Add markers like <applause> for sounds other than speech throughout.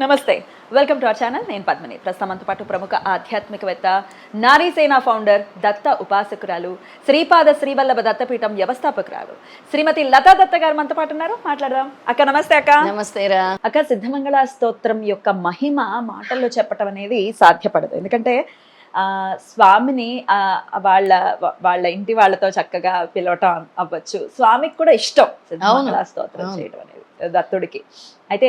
నమస్తే. Welcome to our channel నేను పద్మిని. ప్రస్తుతం పాటు ప్రముఖ ఆధ్యాత్మికవేత్త నారీసేన ఫౌండర్ దత్త ఉపాసకురాలు శ్రీపాద శ్రీవల్లభ దత్తపీఠం వ్యవస్థాపకురాలు. శ్రీమతి లతా దత్త గారు మనతో పాటు ఉన్నారు. మాట్లాడదాం. అక్క నమస్తే అక్క. నమస్తేరా అక్క సిద్ధమంగళ స్తోత్రం యొక్క మహిమ మాటల్లో చెప్పటం అనేది సాధ్యపడదు. ఎందుకంటే ఆ, స్వామిని ఆ, వాళ్ళ వాళ్ళ ఇంటి వాళ్ళతో చక్కగా పిలవటం అవ్వచ్చు. స్వామికి కూడా ఇష్టం సిద్ధమంగళ స్తోత్రం. చేయడం అనేది దత్తుడికి. అయితే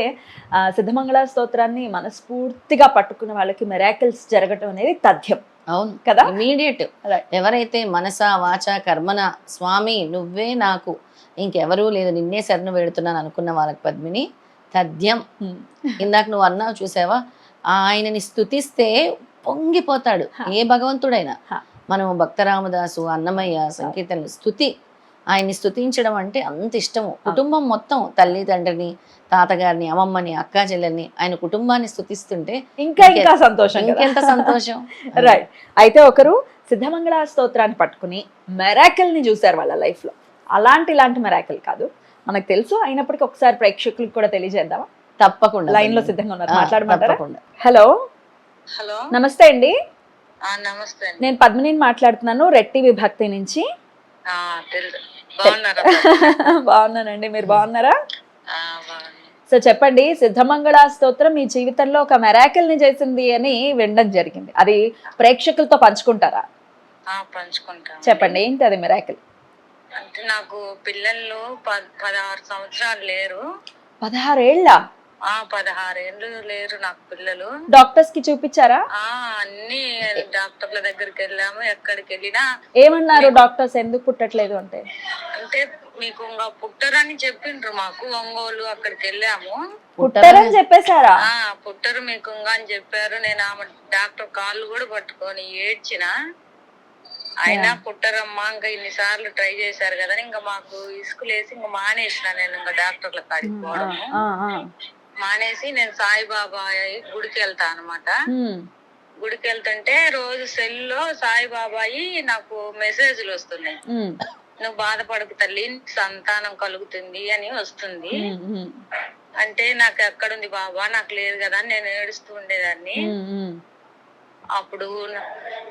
ఆ, సిద్ధమంగళ స్తోత్రాన్ని మనస్ఫూర్తిగా పట్టుకున్న వాళ్ళకి మెరాకిల్స్ జరగటం అనేది తథ్యం అవును కదా? ఇమీడియట్. ఎవరైతే మనస వాచ కర్మన స్వామి నువ్వే నాకు ఇంకెవరూ లేదు నిన్నే శరణు పెడుతున్నాను అనుకున్న వాళ్ళకి పద్మిని తథ్యం హ్మ్. <laughs> ఇందాక నువ్వు అన్నావు చూసావా ఆయనని స్తుతిస్తే పొంగిపోతాడు. ఏ భగవంతుడైనా. మనం భక్తరామదాసు అన్నమయ్య సంకీర్తనలు స్తుతి ఆయన్ని స్తుతించడం అంటే అంత ఇష్టము. కుటుంబం మొత్తం తల్లి తండ్రిని తాతగారిని అమ్మమ్మని అక్కా చెల్లెల్ని ఆయన కుటుంబాన్ని స్తుతిస్తుంటే ఇంకా ఇంకా సంతోషం కదా. ఇంకెంత సంతోషం. <laughs> రైట్ అయితే ఒకరు సిద్ధమంగళ స్తోత్రాన్ని పట్టుకుని మెరాకిల్ని చూశారు వాళ్ళ లైఫ్లో. అలాంటి ఇలాంటి మెరాకిల్ కాదు. మనకు తెలుసు అయినప్పటికీ ఒకసారి ప్రేక్షకులకు కూడా తెలియజేద్దామా? తప్పకుండా. లైన్లో సిద్ధంగా ఉన్నారు. మాట్లాడమంటారా? తప్పకుండా. హలో హలో నమస్తే అండి. ఆ, నమస్తే నేను పద్మినిని మాట్లాడుతున్నాను రెట్టి విభక్తి నుంచి. తెలుసు. <laughs> బాగున్నానండి. మీరు బాగున్నారా. సో చెప్పండి సిద్ధమంగళ స్తోత్రం మీ జీవితంలో ఒక మెరాకిల్ని చేసింది అని వినడం జరిగింది. అది ప్రేక్షకులతో పంచుకుంటారా? పంచుకుంటాం చెప్పండి ఏంటి అది మెరాకిల్ అంటే నాకు పిల్లలు పదహారు సంవత్సరాలు లేరు. పదహారేళ్ళ? ఆ పదహారేళ్ళు లేరు నాకు పిల్లలు. డాక్టర్స్కి చూపించారా? ఆ అన్ని డాక్టర్ల దగ్గరికి వెళ్ళాము. ఎక్కడికి వెళ్ళినా ఏమన్నారు డాక్టర్స్? ఎందుకు పుట్టట్లేదు అంటే? అంటే మీకు ఇంకా పుట్టరని చెప్పిండ్రు మాకు ఒంగోలు అక్కడికి వెళ్ళాము. పుట్టారని చెప్పేశారా? ఆ పుట్టరు మీకు ఇంకా అని చెప్పారు. నేను ఆమె డాక్టర్ కాళ్ళు కూడా పట్టుకొని ఏడ్చిన. అయినా పుట్టరమ్మా ఇంకా ఇన్నిసార్లు ట్రై చేశారు కదా అని ఇంకా మాకు ఇసుకలేసి ఇంకా మానేసిన నేను ఇంకా డాక్టర్ల కాడికి పోవడం ఆ, ఆ. మానేసి నేను సాయిబాబా గుడికి వెళ్తా అనమాట. గుడికి వెళ్తుంటే రోజు సెల్లో సాయిబాబాయి నాకు మెసేజ్లు వస్తున్నాయి. నువ్వు బాధపడకు తల్లి సంతానం కలుగుతుంది అని వస్తుంది. అంటే నాకు ఎక్కడుంది బాబా నాకు లేదు కదా అని నేను ఏడుస్తూ ఉండేదాన్ని. అప్పుడు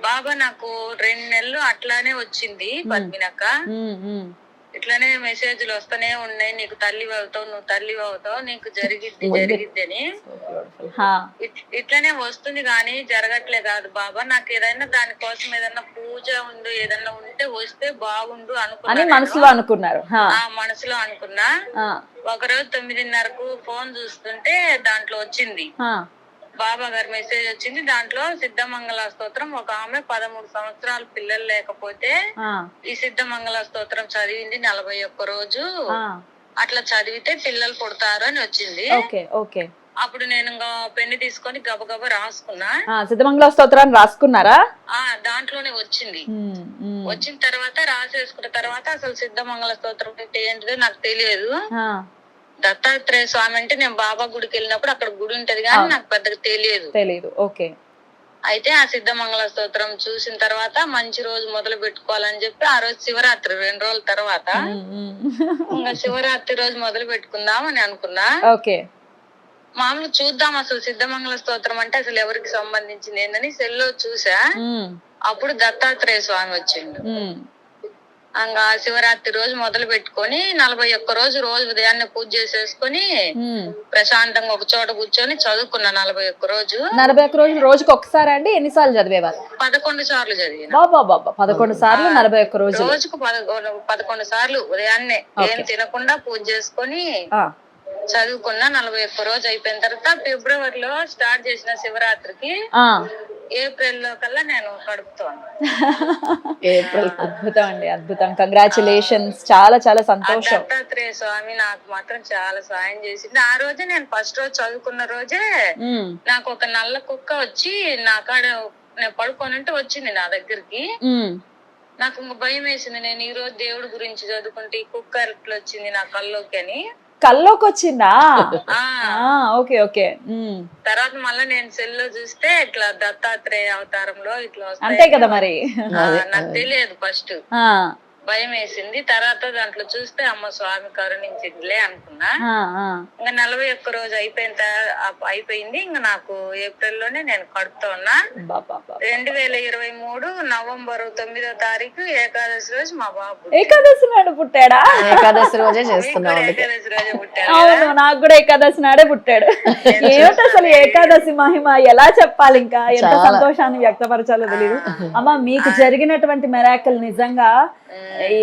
బాబా నాకు రెండు నెలలు అట్లానే వచ్చింది పద్మినక్క. ఇట్లానే మెసేజ్లు వస్తూనే ఉన్నాయి. నీకు తల్లి అవుతావు నువ్వు తల్లి అవుతావు నీకు జరిగిద్ది జరిగిద్ది అని. ఇట్లనే వస్తుంది కానీ జరగట్లే కాదు బాబా. నాకు ఏదైనా దానికోసం ఏదైనా పూజ ఉండు ఏదైనా ఉంటే వస్తే బాగుండు అని అనుకున్నా మనసులో అనుకున్నారు. మనసులో అనుకున్నా. ఒకరోజు తొమ్మిదిన్నరకు ఫోన్ చూస్తుంటే దాంట్లో వచ్చింది. బాబా గారి మెసేజ్ వచ్చింది దాంట్లో సిద్ధమంగళ స్తోత్రం ఒక ఆమె పదమూడు సంవత్సరాల పిల్లలు లేకపోతే. ఈ సిద్ధమంగళ స్తోత్రం చదివింది నలభై ఒక్క రోజు. అట్లా చదివితే పిల్లలు పుడతారు అని వచ్చింది అప్పుడు నేను పెన్ను తీసుకొని గబగబా రాసుకున్నా సిద్ధమంగళ స్తోత్రాన్ని రాసుకున్నారా ఆ దాంట్లోనే వచ్చింది. వచ్చిన తర్వాత రాసేసుకున్న తర్వాత అసలు సిద్ధమంగళ స్తోత్రం అంటే ఏంటిదో నాకు తెలియదు. దత్తాత్రేయ స్వామి అంటే నేను బాబా గుడికి వెళ్ళినప్పుడు అక్కడ గుడి ఉంటది కానీ. నాకు పెద్దగా తెలియదు తెలీదు ఓకే అయితే ఆ సిద్ధమంగళ స్తోత్రం చూసిన తర్వాత మంచి రోజు మొదలు పెట్టుకోవాలని చెప్పి ఆ రోజు శివరాత్రి రెండు రోజుల తర్వాత. ఇంకా శివరాత్రి రోజు మొదలు పెట్టుకుందాం అని అనుకున్నా ఓకే మామూలు చూద్దాం అసలు సిద్ధమంగళ స్తోత్రం అంటే అసలు ఎవరికి సంబంధించింది ఏందని సెల్లో చూసా. అప్పుడు దత్తాత్రేయ స్వామి వచ్చిండు. ఇంకా శివరాత్రి రోజు మొదలు పెట్టుకొని నలభై ఒక్క రోజు రోజు ఉదయాన్నే పూజ చేసేసుకొని. ప్రశాంతంగా ఒక చోట కూర్చొని చదువుకున్నా నలభై ఒక్క రోజు. నలభై ఒక్క రోజులు రోజుకి ఒకసారి అండి ఎన్నిసార్లు చదివేవారు పదకొండు సార్లు చదివిన. బాబా బాబా పదకొండు సార్లు నలభై ఒక్క రోజులు. రోజుకు పదకొండు పదకొండు సార్లు ఉదయాన్నే. ఏం తినకుండా పూజ చేసుకొని. చదువుకున్నా నలభై ఒక్క రోజు అయిపోయిన తర్వాత ఫిబ్రవరిలో స్టార్ట్ చేసిన శివరాత్రికి. ఏప్రిల్లో కల్లా నేను కడుపుతాను <laughs> ఏప్రిల్ అద్భుతం అండి అద్భుతం. కంగ్రాచులేషన్స్ చాలా చాలా సంతోషం. దత్తాత్రేయ స్వామి నాకు మాత్రం చాలా సాయం చేసింది. ఆ రోజే నేను ఫస్ట్ రోజు చదువుకున్న రోజే నాకు ఒక నల్ల కుక్క వచ్చి నా కాడ నేను పడుకొని ఉంటే వచ్చింది నా దగ్గరికి. నాకు భయం వేసింది. నేను ఈ రోజు దేవుడి గురించి చదువుకుంటే ఈ కుక్క ఎట్లా వచ్చింది నా కల్లోకి అని. కల్లోకి వచ్చిందా ఓకే ఓకే. తర్వాత మళ్ళీ నేను సెల్లో చూస్తే ఇట్లా దత్తాత్రేయ అవతారంలో ఇట్లా అంతే కదా మరి. నాకు తెలియదు ఫస్ట్. భయం వేసింది తర్వాత దాంట్లో చూస్తే అమ్మ స్వామి కరుణించిందిలే అనుకున్నా. ఇంకా నలభై ఒక్క రోజు అయిపోయిన అయిపోయింది. ఇంకా నాకు ఏప్రిల్లోనే నేను కడుపుతా ఉన్నా. బాబా రెండు వేల ఇరవై మూడు నవంబర్ తొమ్మిదో తారీఖు ఏకాదశి రోజు మా బాబు ఏకాదశి నాడు పుట్టాడా? ఏకాదశి రోజే చేస్తున్నాం ఏకాదశి రోజే అవును నాకు కూడా ఏకాదశి నాడే పుట్టాడు. ఏమిటి అసలు ఏకాదశి మహిమ? ఎలా చెప్పాలి ఇంకా? ఎంత. సంతోషాన్ని వ్యక్తపరచాలో తెలియదు అమ్మ మీకు జరిగినటువంటి మెరాకల్ నిజంగా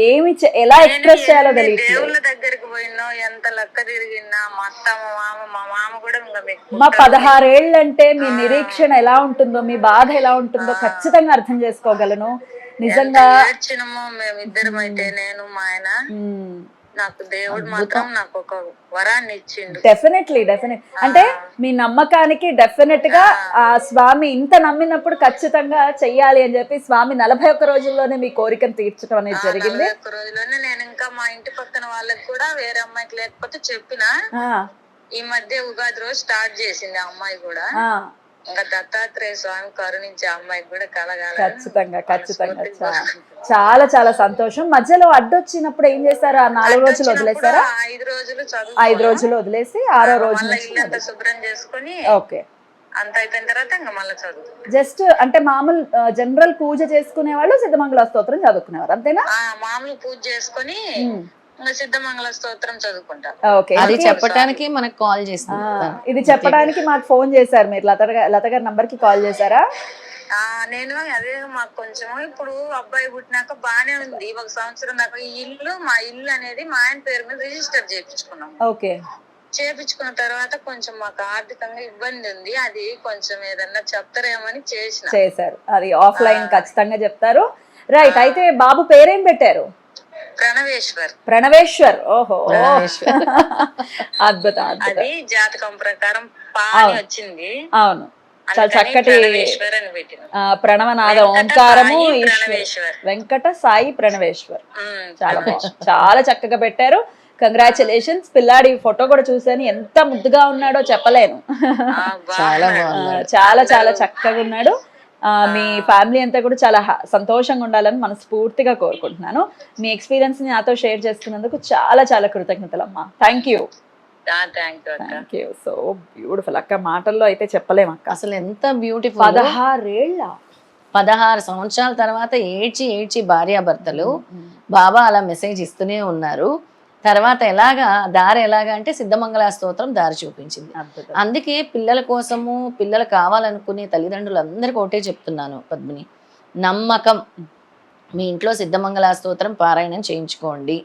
ఏమి ఎలా ఎక్స్ప్రెస్ చేయాలో తెలియట్లేదు. దేవుళ్ళ దగ్గరికి పోయినా ఎంత లెక్క తిరిగినా మా అత్త మా మామ మా మామ కూడా మా పదహారేళ్ళంటే మీ నిరీక్షణ ఎలా ఉంటుందో మీ బాధ ఎలా ఉంటుందో ఖచ్చితంగా అర్థం చేసుకోగలను. నిజంగా ఏడ్చినమో మేమిద్దరం అయితే నేను మా ఆయన. మ్మ్. నాకు దేవుడు మాత్రం నాకు ఒక వరాన్ని ఇచ్చిండు. డెఫినెట్లీ డెఫినెట్ అంటే మీ నమ్మకానికి డెఫినెట్గా ఆ. స్వామి ఇంత నమ్మినప్పుడు ఖచ్చితంగా చెయ్యాలి అని చెప్పి స్వామి నలభై ఒక్క రోజుల్లోనే మీ కోరికను తీర్చడం అనేది జరిగింది. ఒక్క రోజుల్లోనే నేను ఇంకా మా ఇంటి పక్కన వాళ్ళకి కూడా వేరే అమ్మాయికి లేకపోతే చెప్పిన ఈ మధ్య ఉగాది రోజు స్టార్ట్ చేసింది ఆ అమ్మాయి కూడా. దత్తాత్రేయ స్వామి కరుణించే అమ్మాయికి కూడా కలగాలి. ఖచ్చితంగా ఖచ్చితంగా. చాలా చాలా సంతోషం. మధ్యలో అడ్డొచ్చినప్పుడు ఏం చేశారు? ఆ నాలుగు రోజులు వదిలేసారా ఐదు రోజులు ఐదు రోజులు వదిలేసి ఆరో రోజు నుంచి శుభ్రం చేసుకొని ఓకే. అంత అయిపోయిన తర్వాత ఇంకా మళ్ళీ చదువు జస్ట్ అంటే మామూలు జనరల్ పూజ చేసుకునే వాళ్ళు సిద్ధమంగళ స్తోత్రం చదువుకునేవారు. అంతేనా? మామూలు పూజ చేసుకొని సిద్ధమంగళ స్తోత్రం చదువుకుంటా. ఓకే. అది చెప్పడానికి మనకు కాల్ ఆ, ఇది చెప్పడానికి మాకు ఫోన్ చేశారు మీరు. లత లత గారి నంబర్కి కాల్ చేశారా? నేను అదే మాకు కొంచెం ఇప్పుడు అబ్బాయి పుట్టినాక బానే ఉంది. ఒక సంవత్సరం దాకా ఈ ఇల్లు మా ఇల్లు అనేది మా ఆయన పేరు మీద రిజిస్టర్ చేయించుకున్నాం ఓకే. చేపించుకున్న తర్వాత కొంచెం మాకు ఆర్థికంగా ఇబ్బంది ఉంది. అది కొంచెం ఏదన్నా చెప్తారేమని చేసిన. చేశారు. అది ఆఫ్లైన్ ఖచ్చితంగా చెప్తారు. రైట్ అయితే బాబు పేరేం పెట్టారు? ప్రణవేశ్వర్. ప్రణవేశ్వర్. ఓహో. <laughs> అద్భుతం అది జాతకం ప్రకారం పాని వచ్చింది. అవును. చాలా చక్కటి ప్రణవనాద ఓంకారము సాయి ఈశ్వర్ ప్రణవేశ్వర్. వెంకట సాయి ప్రణవేశ్వర్. చాలా చాలా చక్కగా పెట్టారు. కంగ్రాచులేషన్స్ పిల్లాడి ఫోటో కూడా చూసాను ఎంత ముద్దుగా ఉన్నాడో చెప్పలేను. ఆ, చాలా చాలా చాలా చక్కగా ఉన్నాడు. మీ ఫ్యామిలీ అంతా కూడా చాలా సంతోషంగా ఉండాలని మనస్ఫూర్తిగా కోరుకుంటున్నాను. మీ ఎక్స్పీరియన్స్ని నాతో షేర్ చేసుకున్నందుకు చాలా చాలా కృతజ్ఞతలు అమ్మా thank you thank you so beautiful అక్క మాటల్లో అయితే చెప్పలేము అక్క. అసలు ఎంత బ్యూటిఫుల్ పదహారేళ్ళ. పదహారు సంవత్సరాల తర్వాత ఏడ్చి ఏడ్చి భార్యాభర్తలు బాబా అలా మెసేజ్ ఇస్తూనే ఉన్నారు. తర్వాత ఎలాగా దారి ఎలాగా అంటే సిద్ధమంగళ స్తోత్రం దారి చూపించింది. అందుకే పిల్లల కోసము పిల్లలు కావాలనుకునే తల్లిదండ్రులందరికీ ఒకటే చెప్తున్నాను పద్మిని. నమ్మకం. మీ ఇంట్లో సిద్ధమంగళ స్తోత్రం పారాయణం చేయించుకోండి.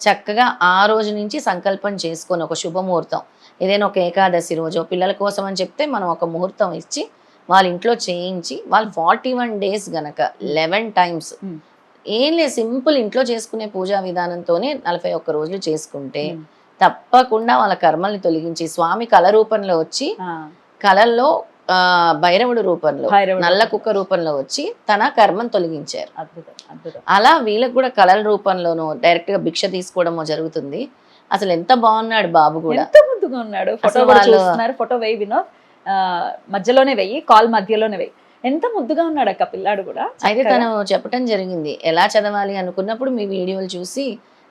చక్కగా ఆ రోజు నుంచి సంకల్పం చేసుకొని ఒక శుభముహూర్తం. ఏదైనా ఒక ఏకాదశి రోజు పిల్లల కోసం అని చెప్తే మనం ఒక ముహూర్తం ఇచ్చి వాళ్ళ ఇంట్లో చేయించి వాళ్ళు ఫార్టీ వన్ డేస్ గనక లెవెన్ టైమ్స్. ఏం లేదు. సింపుల్ ఇంట్లో చేసుకునే పూజా విధానంతోనే నలభై ఒక్క రోజులు చేసుకుంటే. తప్పకుండా వాళ్ళ కర్మల్ని తొలగించి స్వామి కళ రూపంలో వచ్చి కళల్లో ఆ, భైరవుడు రూపంలో నల్ల కుక్క రూపంలో వచ్చి తన కర్మను తొలగించారు. అలా వీళ్ళకి కూడా కళల రూపంలోనూ డైరెక్ట్గా భిక్ష తీసుకోవడమో జరుగుతుంది. అసలు ఎంత బాగున్నాడు బాబు కూడా. ఎంత ముద్దుగా ఉన్నాడు. ఫోటో ఫోటో వెయ్యి వినోద్. మధ్యలోనే వెయ్యి కాల్ మధ్యలోనే వెయ్యి ఎంత ముద్దుగా ఉన్నాడు అక్క పిల్లాడు కూడా. అయితే. తను చెప్పటం జరిగింది. ఎలా చదవాలి అనుకున్నప్పుడు మీ వీడియోలు చూసి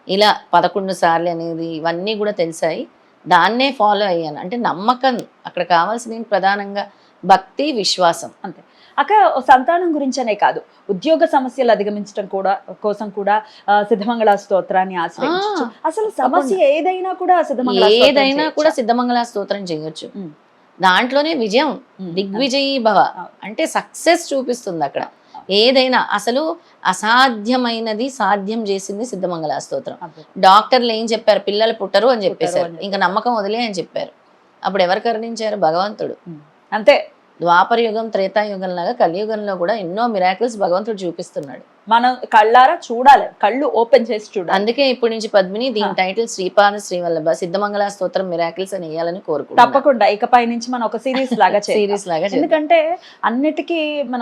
ఇలా పదకొండు సార్లు అనేది ఇవన్నీ కూడా తెలిసాయి. దాన్నే ఫాలో అయ్యాను. అంటే నమ్మకం అక్కడ కావాల్సింది ఏంటి? ప్రధానంగా భక్తి విశ్వాసం. అంతే. అక్క సంతానం గురించనే కాదు. ఉద్యోగ సమస్యలు అధిగమించడం కూడా కోసం కూడా సిద్ధమంగళ స్తోత్రాన్ని ఆశ్రయించు అసలు సమస్య ఏదైనా కూడా సిద్ధమంగళ ఏదైనా? కూడా సిద్ధమంగళ స్తోత్రం చేయొచ్చు. దాంట్లోనే విజయం. దిగ్విజయీ భవ. అంటే సక్సెస్ చూపిస్తుంది అక్కడ. ఏదైనా అసలు అసాధ్యమైనది సాధ్యం చేసింది సిద్ధమంగళ స్తోత్రం. డాక్టర్లు ఏం చెప్పారు? పిల్లలు పుట్టరు అని చెప్పేశారు. ఇంకా నమ్మకం వదిలే అని చెప్పారు. అప్పుడు ఎవరు కరుణించారు? భగవంతుడు. అంతే. ద్వాపర యుగం త్రేతాయుగం లాగా కలియుగంలో కూడా ఎన్నో మిరాకిల్స్ భగవంతుడు చూపిస్తున్నాడు మనం కళ్ళారా చూడాలి కళ్ళు ఓపెన్ చేసి చూడాలి అందుకే ఇప్పటి నుంచి పద్మిని దీని. టైటిల్ శ్రీపాద శ్రీవల్లభ సిద్ధమంగళ స్తోత్రం మిరాకిల్స్ అని వేయాలని కోరుకుంటున్నాను తప్పకుండా ఇకపై నుంచి మనం ఒక సిరీస్ లాగా <laughs> సిరీస్ లాగా. ఎందుకంటే అన్నిటికీ మనం